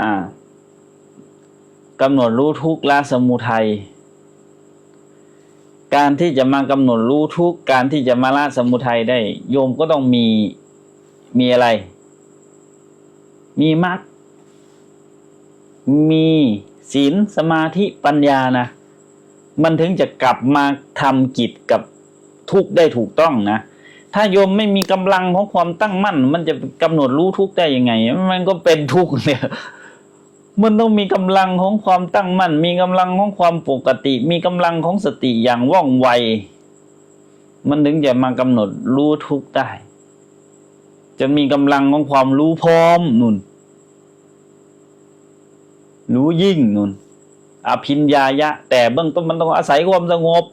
อ่ากำหนดรู้ทุกข์ละสมุทัย การที่จะมากำหนดรู้ทุกข์การที่จะมาละสมุทัยได้ โยมก็ต้องมีมีอะไร มีมรรคมีศีลสมาธิปัญญานะมันถึงจะกลับมาทำกิจกับทุกข์ได้ถูกต้องนะ ถ้าโยมไม่มีกำลังของความตั้งมั่น มันจะกำหนดรู้ทุกข์ได้ยังไง มันก็เป็นทุกข์เนี่ย มันต้องมีกำลังของความตั้งมั่น มีกำลังของความปกติ มีกำลังของสติอย่างว่องไว มันถึงจะมากำหนดรู้ทุกได้ จะมีกำลังของความรู้พร้อมนุ่น รู้ยิ่งนุ่น อภินญายะ แต่เบื้องต้นมันต้องอาศัยความสงบ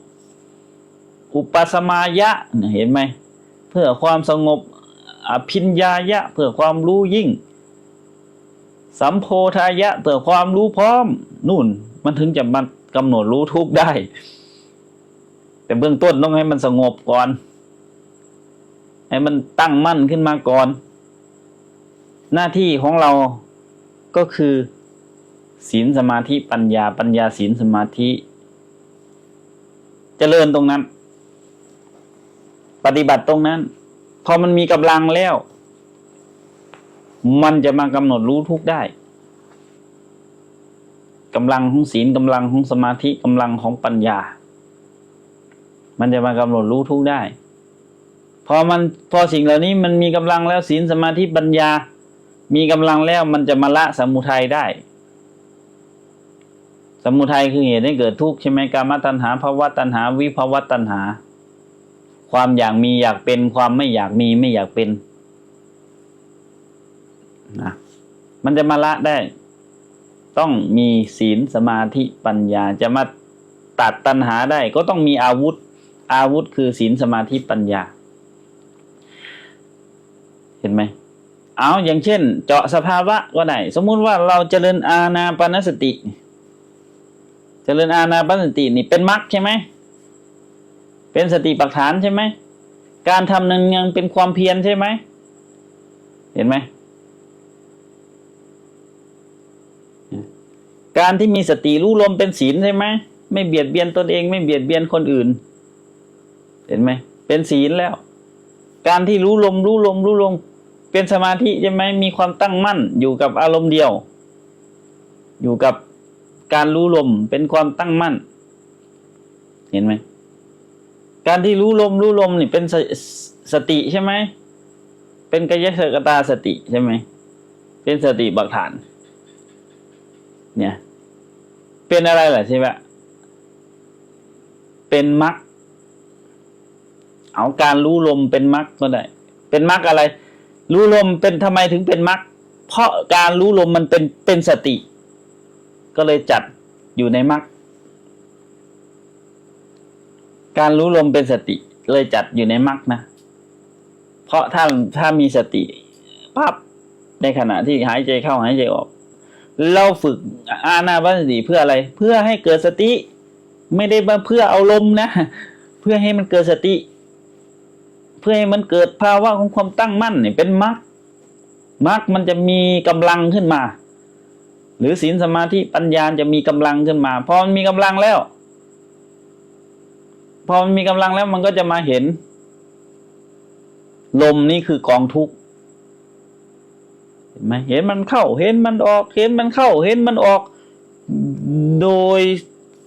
อุปสมายะเนี่ยเห็นไหม เพื่อความสงบ อภินญายะ เพื่อความรู้ยิ่ง สัมโพธายะเพื่อความรู้พร้อม นู่น มันถึงจะมากำหนดรู้ทุกได้ แต่เบื้องต้นต้องให้มันสงบก่อน ให้มันตั้งมั่นขึ้นมาก่อน หน้าที่ของเราก็คือศีลสมาธิปัญญาปัญญาศีลสมาธิเจริญตรงนั้น ปฏิบัติตรงนั้น พอมันมีกำลังแล้ว มันจะมากำหนดรู้ทุกได้กำลังของศีลกำลังของสมาธิกำลังของปัญญา มันจะมากำหนดรู้ทุกได้ พอมันพอสิ่งเหล่านี้มันมีกำลังแล้วศีลสมาธิปัญญา มีกำลังแล้วมันจะมาละสมุทัยได้ สมุทัยคือเหตุให้เกิดทุกข์ใช่ไหมกามตัณหาภาวะตัณหา วิภาวะตัณหา ความอยากมีอยากเป็นความไม่อยากมีไม่อยากเป็น นะมันจะมาละได้ ต้องมีศีลสมาธิปัญญาจะมาตัดตัณหาได้ ก็ต้องมีอาวุธ อาวุธคือศีลสมาธิปัญญา เห็นไหมเอาอย่างเช่น เจาะสภาวะก็ได้สมมุติว่าเราเจริญอาณาปณสติเจริญอาณาปณสตินี่เป็นมรรคใช่ไหมเป็นสติปัฏฐานใช่ไหมการทำนั้นยังเป็นความเพียรใช่ไหมเห็นไหม การที่มีสติรู้ลมเป็นศีลใช่ไหมไม่เบียดเบียนตนเอง ไม่เบียดเบียนคนอื่น เห็นไหมเป็นศีลแล้ว การที่รู้ลมรู้ลมรู้ลมเป็นสมาธิใช่ไหมมีความตั้งมั่นอยู่กับอารมณ์เดียว อยู่กับการรู้ลมเป็นความตั้งมั่น เห็นไหมการที่รู้ลมรู้ลมนี่เป็นสสติใช่ไหมเป็นกายสกตาสติใช่ไหมเป็นสติบักฐาน เนี่ย เป็นอะไรล่ะใช่ไหมเป็นมรรคเอาการรู้ลมเป็นมรรคก็ได้ เป็นมรรคอะไร รู้ลมเป็นทำไมถึงเป็นมรรคเพราะการรู้ลมมันเป็นเป็นสติ ก็เลยจัดอยู่ในมรรคการรู้ลมเป็นสติ เลยจัดอยู่ในมรรคนะ เพราะถ้าถ้ามีสติปั๊บในขณะที่หายใจเข้าหายใจออก เราฝึกอาณาปานสติเพื่ออะไร เพื่อให้เกิดสติ ไม่ได้มาเพื่อเอาลมนะ เพื่อให้มันเกิดสติ เพื่อให้มันเกิดภาวะของความตั้งมั่นเนี่ยเป็นมรรคมรรคมันจะมีกำลังขึ้นมา หรือศีลสมาธิปัญญาจะมีกำลังขึ้นมาพอมันมีกำลังแล้ว พอมันมีกำลังแล้วมันก็จะมาเห็น ลมนี่คือกองทุกข์ ห็นไหมเห็นมันเข้าเห็นมันออก เห็นมันเข้า เห็นมันออก โดย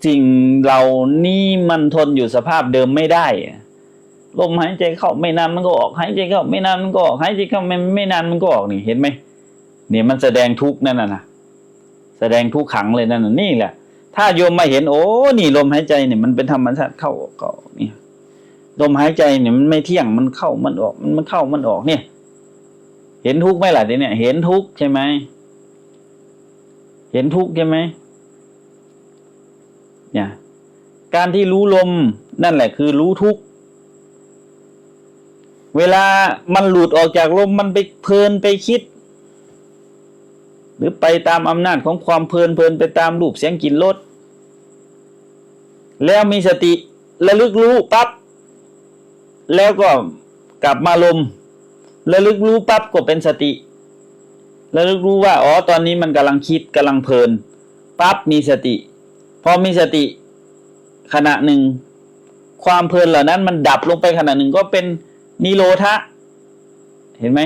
สิ่งเหล่านี้มันทนอยู่สภาพเดิมไม่ได้ลมหายใจเข้าไม่นานมันก็ออกหายใจเข้าไม่นานมันก็ออกหายใจเข้าไม่ไม่นานมันก็ออกนี่เห็นไหมเนี่ยมันแสดงทุกข์นั่นน่ะนะแสดงทุกขังเลยนั่นน่ะนี่แหละ ถ้าโยมมาเห็นโอ้นี่ลมหายใจเนี่ยมันเป็นธรรมชาติเข้าออกเข้านี่ยลมหายใจเนี่ยมันไม่เที่ยงมันเข้ามันออกมันมันเข้ามันออกเนี่ย เห็นทุกข์ไหมล่ะทีเนี่ยเห็นทุกข์ใช่ไหมเห็นทุกข์ใช่ไหมเนี่ยการที่รู้ลมนั่นแหละคือรู้ทุกข์เวลามันหลุดออกจากลมมันไปเพลินไปคิด หรือไปตามอำนาจของความเพลินเพลินไปตามรูปเสียงกลิ่นรสแล้วมีสติระลึกรู้ปั๊บแล้วก็กลับมาลม ระลึกรู้ปั๊บก็เป็นสติแล้วรู้ว่าอ๋อตอนนี้มันกำลังคิดกำลังเพลินปั๊บมีสติ พอมีสติขณะหนึ่ง ความเพลินเหล่านั้น มันดับลงไปขณะหนึ่งก็เป็นนิโรธะเห็นไหม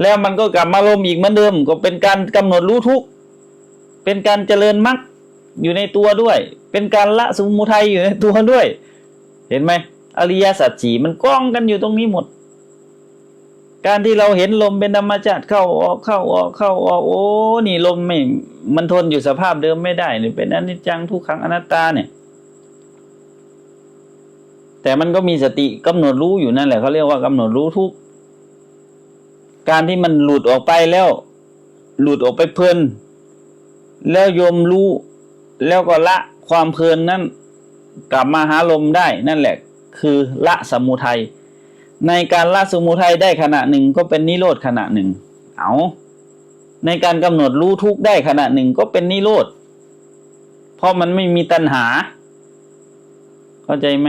แล้วมันก็กลับมาลมอีกเหมือนเดิม ก็เป็นการกำหนดรู้ทุกเป็นการเจริญมรรคอยู่ในตัวด้วย เป็นการละสมุทัยอยู่ในตัวด้วย เห็นไหมอริยสัจสีมันกล้องกันอยู่ตรงนี้หมด การที่เราเห็นลมเป็นธรรมชาติเข้าออกเข้าออกเข้าออกโอ้นี่ลมไม่มันทนอยู่สภาพเดิมไม่ได้นี่เป็นอนิจจังทุกขังอนัตตาเนี่ย แต่มันก็มีสติกำหนดรู้อยู่นั่นแหละเขาเรียกว่ากำหนดรู้ทุกการที่มันหลุดออกไปแล้ว หลุดออกไปเพลิน แล้วยมรู้ แล้วก็ละความเพลินนั้น กลับมาหาลมได้นั่นแหละ คือละสมุทัย ในการละสมุทัยได้ขณะหนึ่งก็เป็นนิโรธขณะหนึ่ง เอาในการกำหนดรู้ทุกได้ขณะหนึ่งก็เป็นนิโรธ เพราะมันไม่มีตัณหา เข้าใจไหม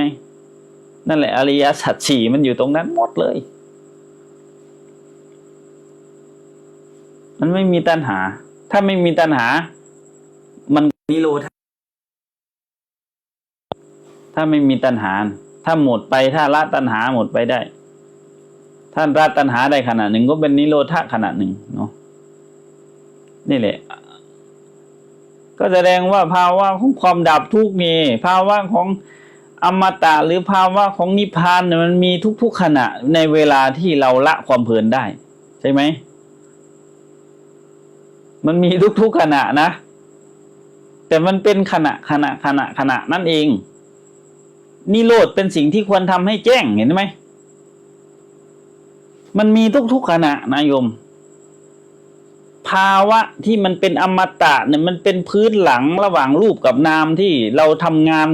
นั่นแหละอริยสัจสี่มันอยู่ตรงนั้นหมดเลย มันไม่มีตัณหา ถ้าไม่มีตัณหา มันนิโรธ ถ้าไม่มีตัณหา ถ้าหมดไปถ้าละตัณหาหมดไปได้ ถ้าละตัณหาได้ขนาดหนึ่งก็เป็นนิโรธขนาดหนึ่งเนาะนี่แหละ ก็แสดงว่าภาวะของความดับทุกข์นี่ภาวะของอมตะหรือภาวะของนิพพานมันมีทุกๆขณะในเวลาที่เราละความเพลินได้ ใช่ไหม มันมีทุกๆขณะนะ แต่มันเป็นขณะขณะขณะขณะนั่นเองนิโรธเป็นสิ่งที่ควรทำให้แจ้งเห็นไหม มันมีทุกๆขณะนะโยม ภาวะที่มันเป็นอมตะเนี่ยมันเป็นพื้นหลังระหว่างรูปกับนามที่เราทำงาน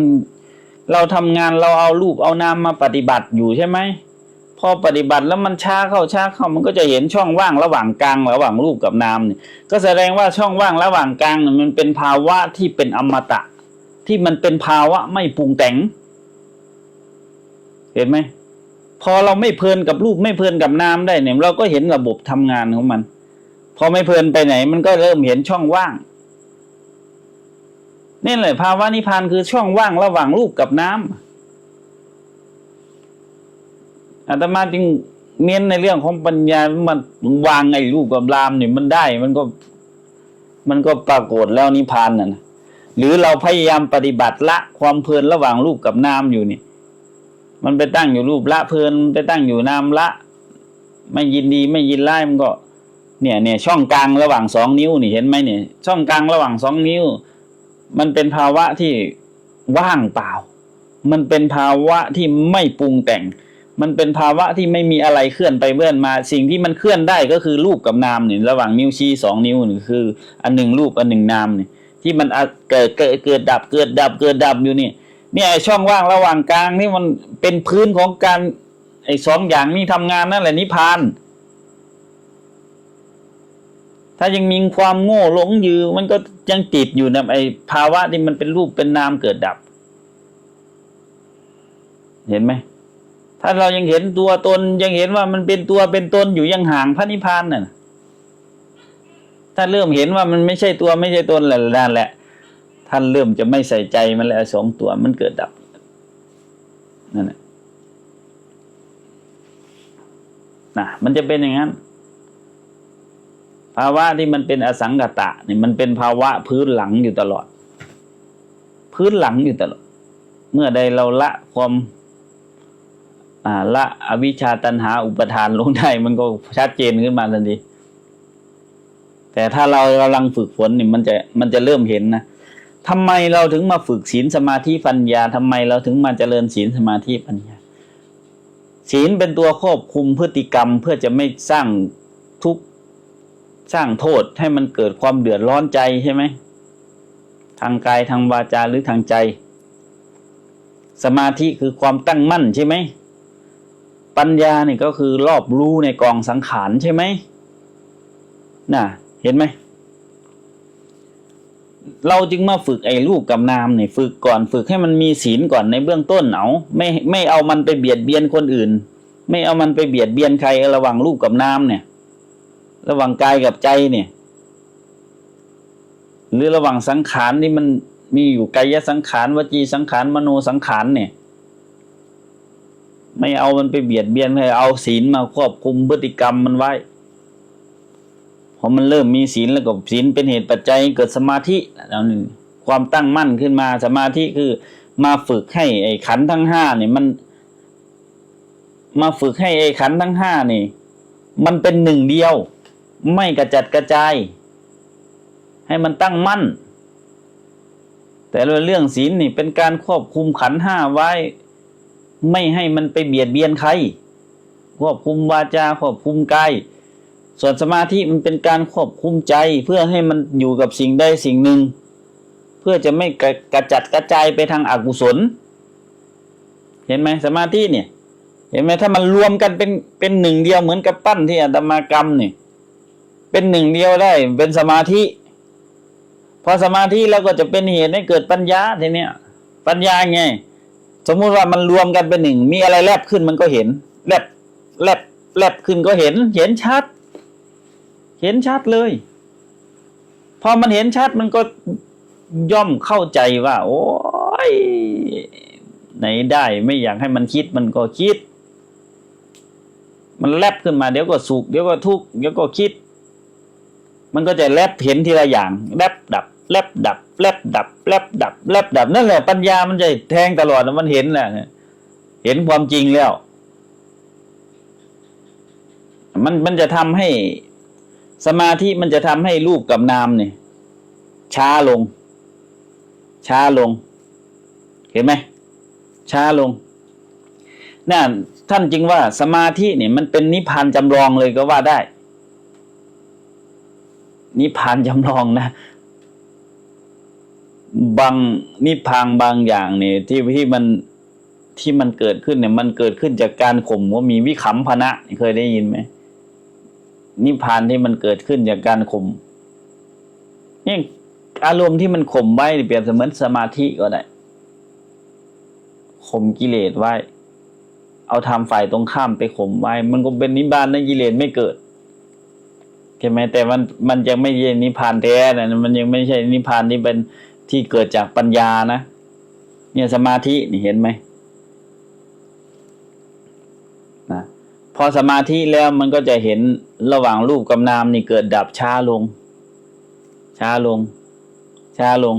เราทำงานเราเอารูปเอานามมาปฏิบัติอยู่ใช่ไหมพอปฏิบัติแล้วมันช้าเข้าช้าเข้ามันก็จะเห็นช่องว่างระหว่างกลางระหว่างรูปกับนามเนี่ยก็แสดงว่าช่องว่างระหว่างกลางเนี่ยมันเป็นภาวะที่เป็นอมตะ ที่มันเป็นภาวะไม่ปรุงแต่ง เห็นไหม พอเราไม่เพลินกับรูปไม่เพลินกับนามได้เนี่ย เราก็เห็นระบบทำงานของมัน พอไม่เพลินไปไหน มันก็เริ่มเห็นช่องว่างนี่แหละภาวะนิพพานคือช่องว่างระหว่างรูปกับน้ำอาตมาจึงเน้นในเรื่องของปัญญา มันวางไอ้รูปกับรามเนี่ยมันได้ มันก็ มันก็ปรากฏแล้วนิพพานน่ะนะหรือเราพยายามปฏิบัติละความเพลินระหว่างรูปกับนามอยู่เนี่ย มันไปตั้งอยู่รูปละเพลินไปตั้งอยู่นามละ ไม่ยินดีไม่ยินไล่มันก็ เนี่ยเนี่ยช่องกลางระหว่างสองนิ้วนี่เห็นไหมเนี่ย ช่องกลางระหว่างสองนิ้ว มันเป็นภาวะที่ว่างเปล่า มันเป็นภาวะที่ไม่ปรุงแต่ง มันเป็นภาวะที่ไม่มีอะไรเคลื่อนไปเบื้อนมา สิ่งที่มันเคลื่อนได้ก็คือรูปกับนามเนี่ยระหว่างนิ้วชี้สองนิ้วนี่คือ อันหนึ่งรูปอันหนึ่งนามเนี่ยที่มันเกิดเกิดเกิดดับเกิดดับเกิดดับอยู่เนี่ย เนี่ยไอ้ช่องว่างระหว่างกลางนี่มันเป็นพื้นของการไอ้สองอย่างนี้ทำงานนั่นแหละนิพาน ถ้ายังมีความโง่หลงอยู่มันก็ยังติดอยู่ในไอ้ภาวะที่มันเป็นรูปเป็นนามเกิดดับ เห็นไหมถ้าเรายังเห็นตัวตนยังเห็นว่ามันเป็นตัวเป็นตนอยู่ยังห่างพระนิพพานน่ะถ้าเริ่มเห็นว่ามันไม่ใช่ตัวไม่ใช่ตนแหละนั่นแหละ ท่านเริ่มจะไม่ใส่ใจมันแล้วสองตัวมันเกิดดับนั่นแหละนะมันจะเป็นอย่างนั้น ภาวะที่มันเป็นอสังกตะนี่มันเป็นภาวะพื้นหลังอยู่ตลอด พื้นหลังอยู่ตลอด เมื่อใดเราละความละอวิชชาตันหาอุปทานลงได้มันก็ชัดเจนขึ้นมาทันทีแต่ถ้าเรากำลังฝึกฝนนี่มันจะมันจะเริ่มเห็นนะ ทำไมเราถึงมาฝึกศีลสมาธิปัญญาทำไมเราถึงมาเจริญศีลสมาธิปัญญา ศีลเป็นตัวควบคุมพฤติกรรมเพื่อจะไม่สร้างทุกข์สร้างโทษให้มันเกิดความเดือดร้อนใจใช่ไหมทางกายทางวาจาหรือทางใจ สมาธิคือความตั้งมั่นใช่ไหมปัญญาเนี่ยก็คือรอบรู้ในกองสังขารใช่ไหมน่ะ เห็นไหม เราจึงมาฝึกไอ้รูปกับนามเนี่ยฝึกก่อนฝึกให้มันมีศีลก่อนในเบื้องต้นเอาไม่ไม่เอามันไปเบียดเบียนคนอื่น ไม่เอามันไปเบียดเบียนใครระหว่างรูปกับนามเนี่ย ระหว่างกายกับใจเนี่ย หรือระหว่างสังขารที่มันมีอยู่กายสังขารวจีสังขารมโนสังขารเนี่ยไม่เอามันไปเบียดเบียนให้เอาศีลมาควบคุมพฤติกรรมมันไว้ พอมันเริ่มมีศีลแล้วก็ศีลเป็นเหตุปัจจัยเกิดสมาธิแล้วนี่ความตั้งมั่นขึ้นมาสมาธิคือมาฝึกให้ไอ้ขันทั้งห้าเนี่ยมัน มาฝึกให้ไอ้ขันทั้งห้านี่ มันเป็นหนึ่งเดียว ไม่กระจัดกระจาย ให้มันตั้งมั่น แต่เรื่องศีลนี่เป็นการควบคุมขันห้าไว้ ไม่ให้มันไปเบียดเบียนใครควบคุมวาจาควบคุมกาย ส่วนสมาธิมันเป็นการควบคุมใจเพื่อให้มันอยู่กับสิ่งใดสิ่งหนึ่ง เพื่อจะไม่กระกระจัดกระจายไปทางอากุศล เห็นไหมสมาธิเนี่ย เห็นไหมถ้ามันรวมกันเป็นเป็นหนึ่งเดียวเหมือนกับปั้นที่อาตมากรรมเนี่ยเป็นหนึ่งเดียวได้เป็นสมาธิ พอสมาธิแล้วก็จะเป็นเหตุให้เกิดปัญญาทีเนี้ยปัญญาไง สมมุติว่ามันรวมกันเป็นหนึ่งมีอะไรแลบขึ้นมันก็เห็นแลบแลบแลบขึ้นก็เห็น เห็นชัด เห็นชัดเลย พอมันเห็นชัดมันก็ย่อมเข้าใจว่า โอ้ยไหนได้ไม่อยากให้มันคิดมันก็คิด มันแลบขึ้นมาเดี๋ยวก็สุขเดี๋ยวก็ทุกข์เดี๋ยวก็คิด มันก็จะแลบเห็นทีละอย่างแลบดับแลบดับแลบดับแลบดับแลบดับนั่นแหละปัญญามันจะแทงตลอดมันเห็นแหละเห็นความจริงแล้ว มันมันจะทำให้ สมาธิมันจะทำให้รูปกับนามเนี่ยช้าลง ช้าลง เห็นไหมช้าลงนั่นท่านจึงว่าสมาธิเนี่ยมันเป็นนิพพานจำลองเลยก็ว่าได้ นิพพานจำลองนะ บางนิพพานบางอย่างเนี่ยที่ที่มันที่มันเกิดขึ้นเนี่ย มันเกิดขึ้นจากการข่มว่ามีวิขำพนะเคยได้ยินไหม นิพพานที่มันเกิดขึ้นจากการข่มนี่อารมณ์ที่มันข่มไว้เปรียบเสมือนสมาธิก็ได้ข่มกิเลสไว้ เอาทำฝ่ายตรงข้ามไปข่มไว้ มันก็เป็นนิพพานนะกิเลสไม่เกิดใช่ไหมแต่มันมันยังไม่ใช่นิพพานแท้นะมันยังไม่ใช่นิพพานที่เป็นที่เกิดจากปัญญานะ เนี่ยสมาธินี่เห็นไหมนะ พอสมาธิแล้วมันก็จะเห็นระหว่างรูปกับนามนี่เกิดดับช้าลง ช้าลง ช้าลง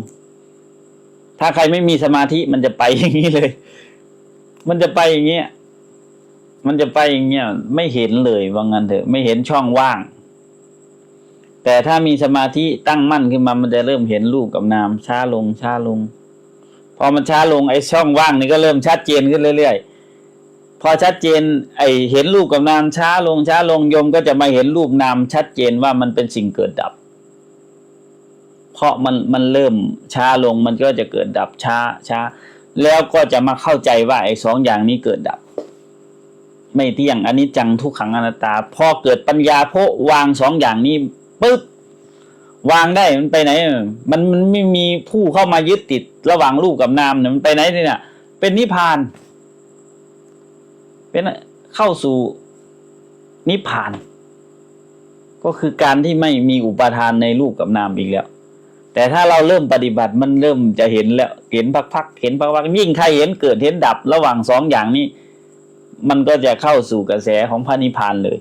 ถ้าใครไม่มีสมาธิมันจะไปอย่างนี้เลย มันจะไปอย่างเงี้ยมันจะไปอย่างเงี้ยไม่เห็นเลยว่างั้นเถอะ ไม่เห็นช่องว่าง แต่ถ้ามีสมาธิตั้งมั่นขึ้นมามันจะเริ่มเห็นรูปกับนามช้าลงช้าลง พอมันช้าลงไอ้ช่องว่างนี่ก็เริ่มชัดเจนขึ้นเรื่อยๆ พอชัดเจนไอเห็นรูปกับนามช้าลงช้าลงโยมก็จะมาเห็นรูปนามชัดเจนว่ามันเป็นสิ่งเกิดดับ เพราะมันมันเริ่มช้าลงมันก็จะเกิดดับช้าช้า แล้วก็จะมาเข้าใจว่าไอสองอย่างนี้เกิดดับ ไม่เที่ยงอันนี้จังทุกขังอนัตตา พอเกิดปัญญาโพราะวางสองอย่างนี้ปึ๊บวางได้มันไปไหน มันมันไม่มีผู้เข้ามายึดติดระหว่างรูปกับนามเนี่ยมันไปไหนเนี่ยเป็นนิพพาน เป็นเข้าสู่นิพพาน ก็คือการที่ไม่มีอุปทานในรูปกับนามอีกแล้ว แต่ถ้าเราเริ่มปฏิบัติมันเริ่มจะเห็นแล้วเห็นพักๆเห็นพักๆยิ่งใครเห็นเกิดเห็นดับระหว่างสองอย่างนี้ มันก็จะเข้าสู่กระแสของพระนิพพานเลย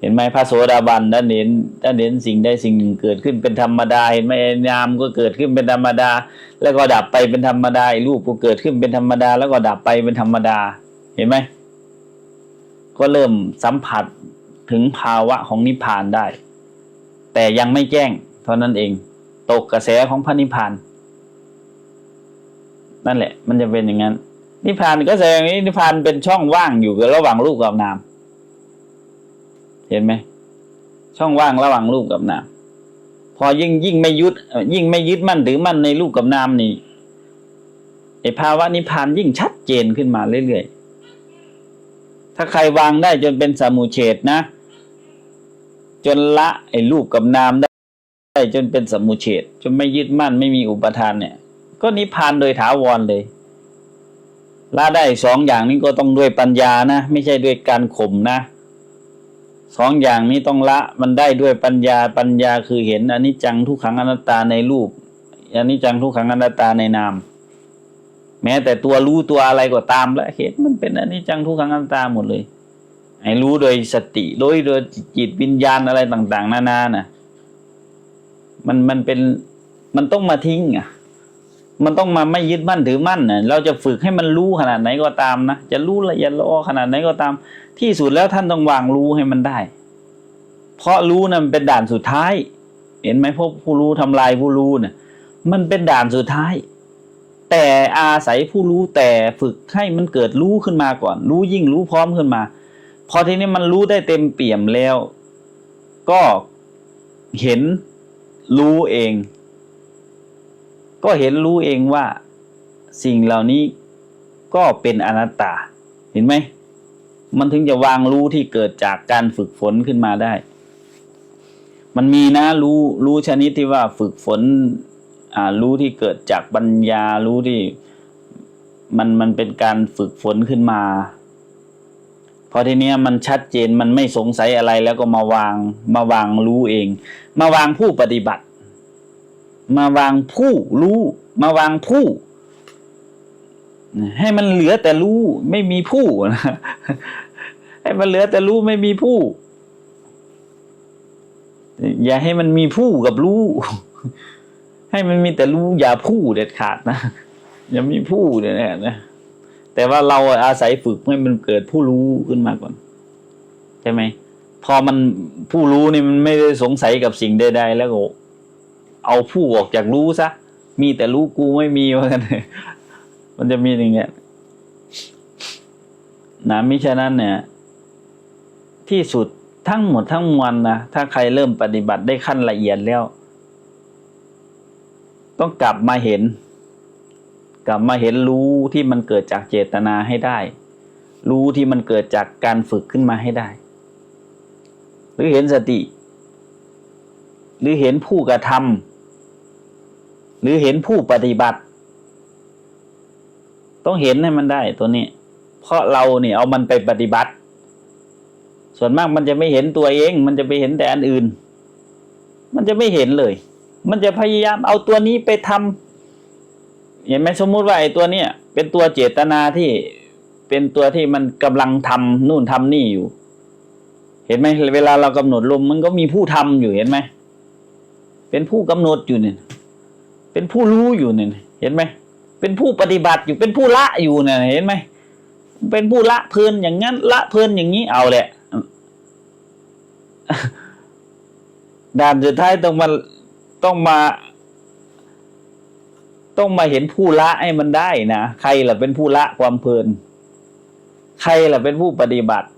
เห็นไหมพระโสดาบันท่านเห็นท่านเห็นสิ่งใดสิ่งหนึ่งเกิดขึ้นเป็นธรรมดาเห็นไหมนามก็เกิดขึ้นเป็นธรรมดา แล้วก็ดับไปเป็นธรรมดารูปก็เกิดขึ้นเป็นธรรมดา แล้วก็ดับไปเป็นธรรมดา เห็นไหม ก็เริ่มสัมผัสถึงภาวะของนิพพานได้ แต่ยังไม่แจ้ง เท่านั้นเอง ตกกระแสของพระนิพพาน นั่นแหละ มันจะเป็นอย่างนั้น นิพพานก็แสดงนี้นิพพานเป็นช่องว่างอยู่ระหว่างรูปกับนาม เห็นไหมช่องว่างระหว่างรูปกับนาม พอยิ่งยิ่งไม่ยึดยิ่งไม่ยึดมั่นถือมั่นในรูปกับนามนี่ไอภาวะนิพพานยิ่งชัดเจนขึ้นมาเรื่อยๆ ถ้าใครวางได้จนเป็นสมุเฉดนะ จนละไอ้รูปกับนามได้ได้จนเป็นสมุเฉดจนไม่ยึดมั่นไม่มีอุปทานเนี่ย ก็นิพพานโดยถาวรเลยละได้สองอย่างนี้ก็ต้องด้วยปัญญานะ ไม่ใช่ด้วยการข่มนะสองอย่างนี้ต้องละมันได้ด้วยปัญญาปัญญาคือเห็นอนิจจังทุกขังอนัตตาในรูปอนิจจังทุกขังอนัตตาในนาม แม้แต่ตัวรู้ตัวอะไรก็ตามแล้วเห็นมันเป็นอนิจจังทุกขังอนัตตาหมดเลยไอ้รู้โดยสติโดยโดยจิตวิญญาณอะไรต่าง ๆ นานาน่ะ มันมันเป็นมันต้องมาทิ้งอะ มันต้องมาไม่ยึดมั่นถือมั่นน่ะ เราจะฝึกให้มันรู้ขนาดไหนก็ตามนะจะรู้ละเอียดละออขนาดไหนก็ตาม ที่สุดแล้วท่านต้องวางรู้ให้มันได้ เพราะรู้นะ่ะมันเป็นด่านสุดท้าย เห็นไหมพวกผู้รู้ทำลายผู้รู้เนี่ยมันเป็นด่านสุดท้าย แต่อาศัยผู้รู้แต่ฝึกให้มันเกิดรู้ขึ้นมาก่อน รู้ยิ่งรู้พร้อมขึ้นมา พอทีนี้มันรู้ได้เต็มเปี่ยมแล้ว ก็เห็นรู้เอง ก็เห็นรู้เองว่าสิ่งเหล่านี้ก็เป็นอนัตตา เห็นไหม มันถึงจะวางรู้ที่เกิดจากการฝึกฝนขึ้นมาได้ มันมีนะรู้รู้ชนิดที่ว่าฝึกฝน รู้ที่เกิดจากปัญญารู้ที่มันมันเป็นการฝึกฝนขึ้นมา พอทีเนี้ยมันชัดเจนมันไม่สงสัยอะไรแล้วก็มาวางมาวางรู้เอง มาวางผู้ปฏิบัติ มาวางผู้รู้ มาวางผู้ ให้มันเหลือแต่รู้ไม่มีผู้นะให้มันเหลือแต่รู้ไม่มีผู้ อย่าให้มันมีผู้กับรู้ ให้มันมีแต่รู้อย่าผู้เด็ดขาดนะอย่ามีผู้เนี่ยนะแต่ว่าเราอาศัยฝึกให้มันเกิดผู้รู้ขึ้นมาก่อน ใช่ไหมพอมันผู้รู้นี่มันไม่ได้สงสัยกับสิ่งใดๆแล้วก็เอาผู้ออกจากรู้ซะมีแต่รู้กูไม่มีว่ากันมันจะมีอย่างเงี้ยนะมิฉะนั้นเนี่ย ที่สุดทั้งหมดทั้งมวลนะถ้าใครเริ่มปฏิบัติได้ขั้นละเอียดแล้ว ต้องกลับมาเห็น กลับมาเห็นรู้ที่มันเกิดจากเจตนาให้ได้ รู้ที่มันเกิดจากการฝึกขึ้นมาให้ได้ หรือเห็นสติ หรือเห็นผู้กระทำหรือเห็นผู้ปฏิบัติ ต้องเห็นให้มันได้ตัวนี้ เพราะเราเนี่ยเอามันไปปฏิบัติ ส่วนมากมันจะไม่เห็นตัวเอง มันจะไปเห็นแต่อันอื่น มันจะไม่เห็นเลย มันจะพยายามเอาตัวนี้ไปทำเห็นไหมสมมุติว่าไอ้ตัวเนี้ยเป็นตัวเจตนาที่เป็นตัวที่มันกำลังทำนู่นทำนี่อยู่ เห็นไหมเวลาเรากำหนดลมมันก็มีผู้ทำอยู่เห็นไหมเป็นผู้กำหนดอยู่เนี่ย เป็นผู้รู้อยู่เนี่ยเห็นไหมเป็นผู้ปฏิบัติอยู่เป็นผู้ละอยู่เนี่ยเห็นไหมเป็นผู้ละเพลินอย่างนั้นละเพลินอย่างนี้เอาแหละด่านสุดท้ายต้องมา ต้องมา ต้องมาเห็นผู้ละให้มันได้นะใครล่ะเป็นผู้ละความเพลิน ใครล่ะเป็นผู้ปฏิบัติ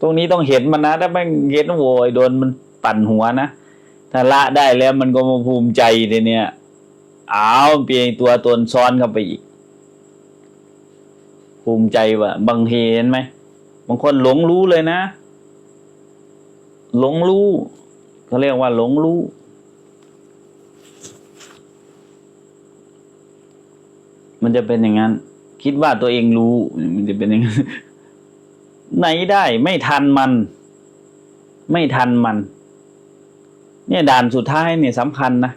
ตรงนี้ต้องเห็นมันนะ ถ้าไม่เห็นโวยโดนมันปั่นหัวนะถ้าละได้แล้วมันก็มาภูมิใจทีเนี้ยอ้าวเปลี่ยนตัวตนซ้อนเข้าไปอีก ภูมิใจว่าบางทีเห็นไหมบางคนหลงรู้เลยนะ หลงรู้เขาเรียกว่าหลงรู้ มันจะเป็นอย่างนั้น คิดว่าตัวเองรู้ มันจะเป็นอย่างนั้นไหนได้ ไม่ทันมัน ไม่ทันมัน เนี่ยด่านสุดท้ายเนี่ยสำคัญนะ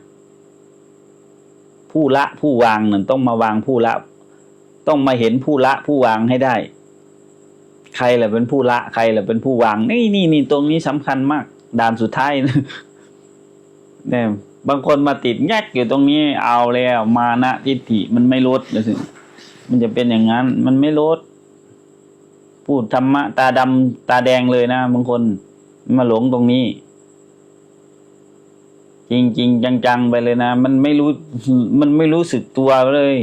ผู้ละผู้วางนั่นต้องมาวางผู้ละ ต้องมาเห็นผู้ละผู้วางให้ได้ ใครแหละเป็นผู้ละใครแหละเป็นผู้วาง นี่นี่นี่ตรงนี้สำคัญมาก ด่านสุดท้ายนะเนี่ย บางคนมาติดแยกอยู่ตรงนี้เอาแล้วมานะทิฏฐิมันไม่ลดเลยสิมันจะเป็นอย่างนั้น มันไม่ลด พูดธรรมะ ตาดำตาแดงเลยนะบางคนมาหลงตรงนี้ จริงจริงจังๆไปเลยนะ มันไม่รู้ มันไม่รู้สึกตัวเลย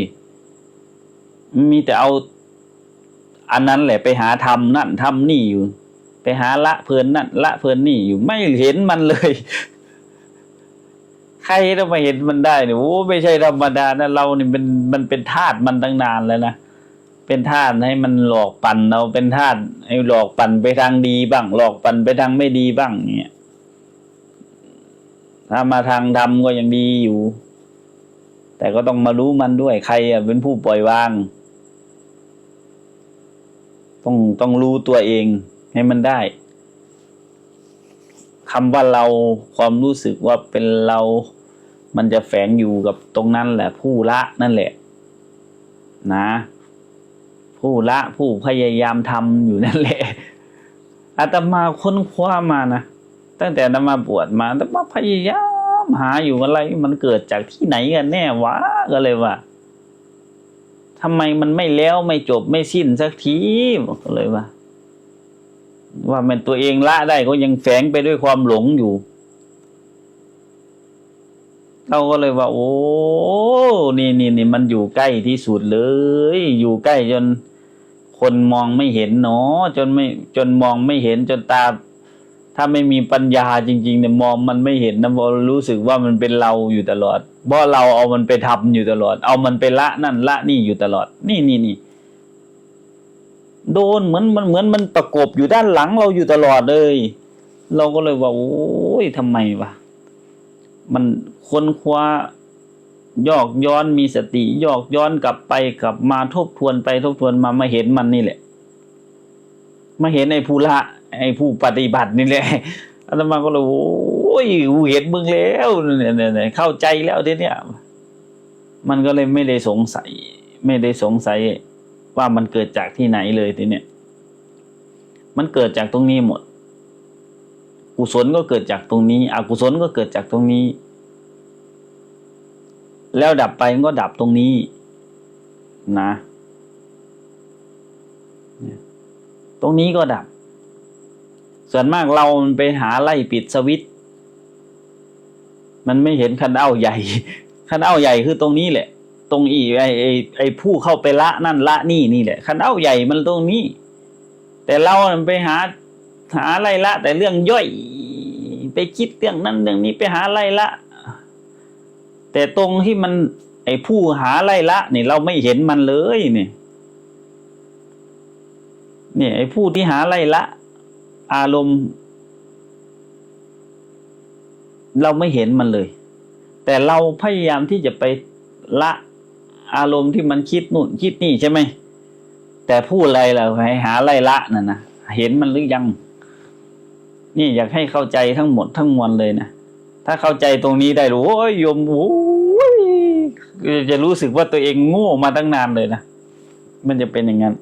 มีแต่เอา อันนั้นแหละไปหาทำนั่นทำนี่อยู่ ไปหาละเพลินนั่นละเพลินนี่อยู่ไม่เห็นมันเลย ใครต้องมาเห็นมันได้เนี่ยโอ้ไม่ใช่ธรรมดานะเราเนี่ยเป็นมันเป็นธาตุมันตั้งนานแล้วนะเป็นธาตุให้มันหลอกปั่นเราเป็นธาตุให้หลอกปั่นไปทางดีบ้าง หลอกปั่นไปทางไม่ดีบ้างเนี่ยถ้ามาทางดำก็ยังดีอยู่ แต่ก็ต้องมารู้มันด้วยใครอะเป็นผู้ปล่อยวาง ต้องต้องรู้ตัวเองให้มันได้คำว่าเราความรู้สึกว่าเป็นเรา มันจะแฝงอยู่กับตรงนั้นแหละ ผู้ละนั่นแหละ นะ ผู้ละผู้พยายามทำอยู่นั่นแหละอาตมาค้นคว้ามานะตั้งแต่อาตมาบวชมาอาตมาพยายามหาอยู่อะไร มันเกิดจากที่ไหนกันแน่วะก็เลยว่าทำไมมันไม่แล้วไม่จบไม่สิ้นสักทีก็เลยว่าว่ามันตัวเองละได้ก็ยังแฝงไปด้วยความหลงอยู่ เราก็เลยว่า โอ้นี่นี่นี่มันอยู่ใกล้ที่สุดเลย อยู่ใกล้จนคนมองไม่เห็นเนาะจนไม่จนมองไม่เห็นจนตา ถ้าไม่มีปัญญาจริง ๆ เนี่ยมองมันไม่เห็นนะเรารู้สึกว่ามันเป็นเราอยู่ตลอดเพราะเราเอามันไปทำอยู่ตลอด เอามันไปละนั่นละนี่อยู่ตลอด นี่นี่นี่โดนเหมือนมันเหมือนมันประกบอยู่ด้านหลังเราอยู่ตลอดเลย เราก็เลยว่าโอ้ยทำไมวะ มันค้นคว้ายอกย้อนมีสติยอกย้อนกลับไปกลับมาทบทวนไปทบทวนมามาเห็นมันนี่แหละ มาเห็นไอ้ผู้ละไอ้ผู้ปฏิบัตินี่แหละอาตมาก็เลยโอ้ยเห็นมึงแล้วเนี่ยเนี่ยเนี่ยเข้าใจแล้วทีเนี้ยมันก็เลยไม่ได้สงสัย ไม่ได้สงสัยว่ามันเกิดจากที่ไหนเลยทีเนี้ยมันเกิดจากตรงนี้หมด กุศลก็เกิดจากตรงนี้ อกุศลก็เกิดจากตรงนี้ แล้วดับไปก็ดับตรงนี้นะ ตรงนี้ก็ดับ ส่วนมากเราไปหาไล่ปิดสวิต มันไม่เห็นคันเอ้าใหญ่ คันเอ้าใหญ่คือตรงนี้แหละ ตรงอีไอไอไอผู้เข้าไปละนั่นละนี่นี่แหละ คันเอ้าใหญ่มันตรงนี้ แต่เราไปหา หาไล่ละ แต่เรื่องย่อย ไปคิดเรื่องนั้นเรื่องนี้ไปหาไล่ละ แต่ตรงที่มัน ไอ้ผู้หาไล่ละนี่เราไม่เห็นมันเลยเนี่ยเนี่ยไอ้ผู้ที่หาไล่ละ อารมณ์ เราไม่เห็นมันเลย แต่เราพยายามที่จะไปละอารมณ์ที่มันคิดนู่นคิดนี่ใช่ไหมแต่ผู้อะไรล่ะให้หาไล่ละนั่นนะเห็นมันหรือยัง นี่อยากให้เข้าใจทั้งหมดทั้งมวลเลยนะถ้าเข้าใจตรงนี้ได้รู้โอ้ยโยมโอ้ยจะรู้สึกว่าตัวเองโง่มาตั้งนานเลยนะมันจะเป็นอย่างนั้น